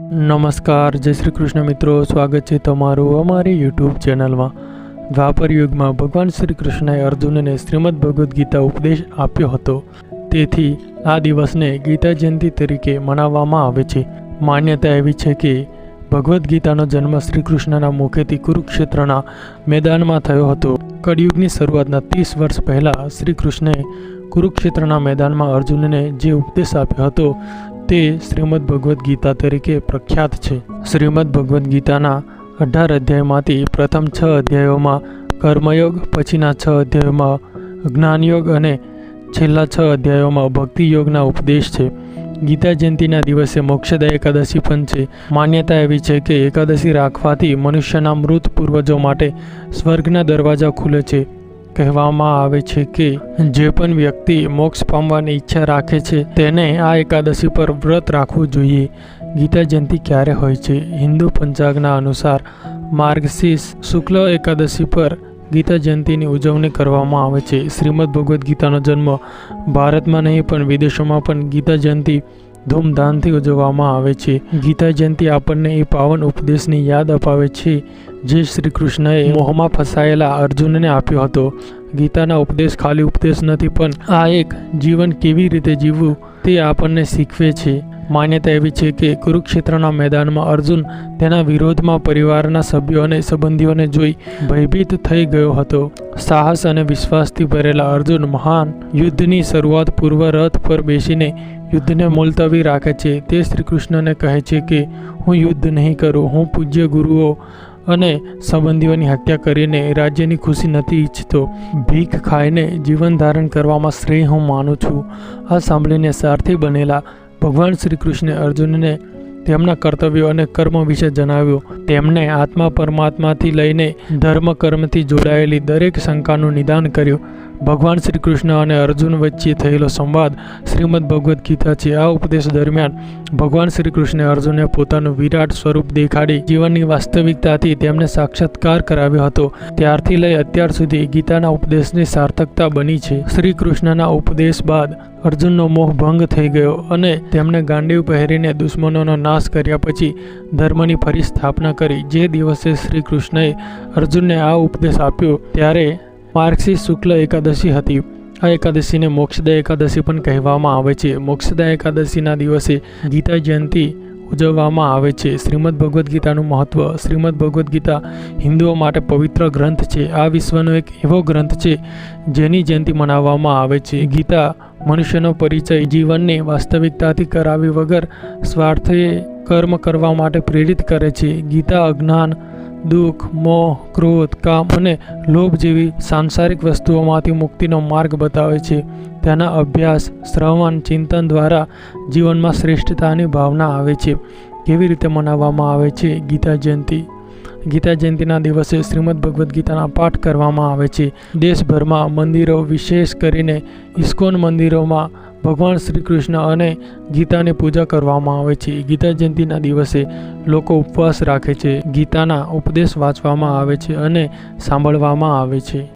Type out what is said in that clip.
નમસ્કાર, જય શ્રી કૃષ્ણ મિત્રો. સ્વાગત છે તમારું અમારી યુટ્યુબ ચેનલમાં. દ્વાપર યુગમાં ભગવાન શ્રી કૃષ્ણએ અર્જુનને શ્રીમદ ભગવદ્ ગીતા ઉપદેશ આપ્યો હતો. તેથી આ દિવસને ગીતા જયંતિ તરીકે મનાવવામાં આવે છે. માન્યતા એવી છે કે ભગવદ્ ગીતાનો જન્મ શ્રી કૃષ્ણના મુખેથી કુરુક્ષેત્રના મેદાનમાં થયો હતો. કળિયુગની શરૂઆતના ત્રીસ વર્ષ પહેલાં શ્રી કૃષ્ણે કુરુક્ષેત્રના મેદાનમાં અર્જુનને જે ઉપદેશ આપ્યો હતો તે શ્રીમદ ભગવદ્ ગીતા તરીકે પ્રખ્યાત છે. શ્રીમદ ભગવદ્ ગીતાના અઢાર અધ્યાયમાંથી પ્રથમ છ અધ્યાયોમાં કર્મયોગ, પછીના છ અધ્યાયોમાં જ્ઞાનયોગ અને છેલ્લા છ અધ્યાયોમાં ભક્તિ યોગના ઉપદેશ છે. ગીતા જયંતિના દિવસે મોક્ષદા એકાદશી પણ છે. માન્યતા એવી છે કે એકાદશી રાખવાથી મનુષ્યના મૃત પૂર્વજો માટે સ્વર્ગના દરવાજા ખુલે છે. કહેવામાં આવે છે કે જે પણ વ્યક્તિ મોક્ષ પામવાની ઈચ્છા રાખે છે, તેને આ એકાદશી પર વ્રત રાખવું જોઈએ. ગીતા જયંતિ ક્યારે હોય છે? હિન્દુ પંચાગના અનુસાર માર્ગશીર્ષ શુક્લ એકાદશી પર ગીતા જયંતિની ઉજવણી કરવામાં આવે છે. શ્રીમદ ભગવદ્ ગીતાનો જન્મ ભારતમાં નહીં, પણ વિદેશોમાં પણ ગીતા જયંતિ ધૂમધામથી ઉજવવામાં આવે છે. ગીતા જયંતિ આપણને એ પાવન ઉપદેશની યાદ અપાવે છે જે શ્રી કૃષ્ણએ મોહમાં ફસાયેલા અર્જુનને આપ્યો હતો. ગીતાના ઉપદેશ ખાલી ઉપદેશ નથી, પણ આ એક જીવન કેવી રીતે જીવવું તે આપણને શીખવે છે. માન્યતા એવી છે કે કુરુક્ષેત્રના મેદાનમાં અર્જુન તેના વિરોધમાં પરિવારના સભ્યો અને સંબંધીઓને જોઈ ભયભીત થઈ ગયો હતો. સાહસ અને વિશ્વાસથી ભરેલા અર્જુન મહાન યુદ્ધની શરૂઆત પૂર્વ રથ પર બેસીને યુદ્ધને મુલતવી રાખે છે. તે શ્રી કૃષ્ણને કહે છે કે, હું યુદ્ધ નહીં કરું, હું પૂજ્ય ગુરુઓ અને સંબંધીઓની હત્યા કરીને રાજ્યની ખુશી નથી ઈચ્છતો. ભીખ ખાઈને જીવન ધારણ કરવામાં શ્રેય હું માનું છું. આ સાંભળીને સારથી બનેલા ભગવાન શ્રી કૃષ્ણે અર્જુનને તેમના કર્તવ્યો અને કર્મ વિશે જણાવ્યું. તેમણે આત્મા પરમાત્માથી લઈને ધર્મ કર્મથી જોડાયેલી દરેક શંકાનું નિદાન કર્યું. ભગવાન શ્રી કૃષ્ણ અને અર્જુન વચ્ચે થયેલો સંવાદ શ્રીમદ ભગવદ્ ગીતા છે. આ ઉપદેશ દરમિયાન ભગવાન શ્રી કૃષ્ણે અર્જુનને પોતાનું વિરાટ સ્વરૂપ દેખાડી જીવનની વાસ્તવિકતાથી તેમને સાક્ષાત્કાર કરાવ્યો હતો. ત્યારથી લઈ અત્યાર સુધી ગીતાના ઉપદેશની સાર્થકતા બની છે. શ્રી કૃષ્ણના ઉપદેશ બાદ અર્જુનનો મોહ ભંગ થઈ ગયો અને તેમણે ગાંડીવ પહેરીને દુશ્મનોનો નાશ કર્યા પછી ધર્મની ફરી સ્થાપના કરી. જે દિવસે શ્રી કૃષ્ણએ અર્જુનને આ ઉપદેશ આપ્યો, ત્યારે માર્ગશીર્ષ શુક્લ એકાદશી હતી. આ એકાદશીને મોક્ષદા એકાદશી પણ કહેવામાં આવે છે. મોક્ષદા એકાદશીના દિવસે ગીતા જયંતિ ઉજવવામાં આવે છે. શ્રીમદ ભગવદ્ ગીતાનું મહત્ત્વ શ્રીમદ ભગવદ્ ગીતા હિન્દુઓ માટે પવિત્ર ગ્રંથ છે. આ વિશ્વનો એક એવો ગ્રંથ છે જેની જયંતિ મનાવવામાં આવે છે. ગીતા મનુષ્યનો પરિચય જીવનને વાસ્તવિકતાથી કરાવી વગર સ્વાર્થે કર્મ કરવા માટે પ્રેરિત કરે છે. ગીતા અજ્ઞાન દુઃખ, મોહ, ક્રોધ, કામ અને લોભ જેવી સાંસારિક વસ્તુઓમાંથી મુક્તિનો માર્ગ બતાવે છે. તેના અભ્યાસ, શ્રવણ, ચિંતન દ્વારા જીવનમાં શ્રેષ્ઠતાની ભાવના આવે છે. કેવી રીતે મનાવવામાં આવે છે? ગીતા જયંતિ ગીતા જયંતિના દિવસે શ્રીમદ ભગવદ્ ગીતાના પાઠ કરવામાં આવે છે. દેશભરમાં મંદિરો વિશેષ કરીને ઇસ્કોન મંદિરોમાં ભગવાન શ્રી કૃષ્ણ અને ગીતાની પૂજા કરવામાં આવે છે. ગીતા જયંતિના દિવસે લોકો ઉપવાસ રાખે છે, ગીતાના ઉપદેશ વાંચવામાં આવે છે અને સાંભળવામાં આવે છે.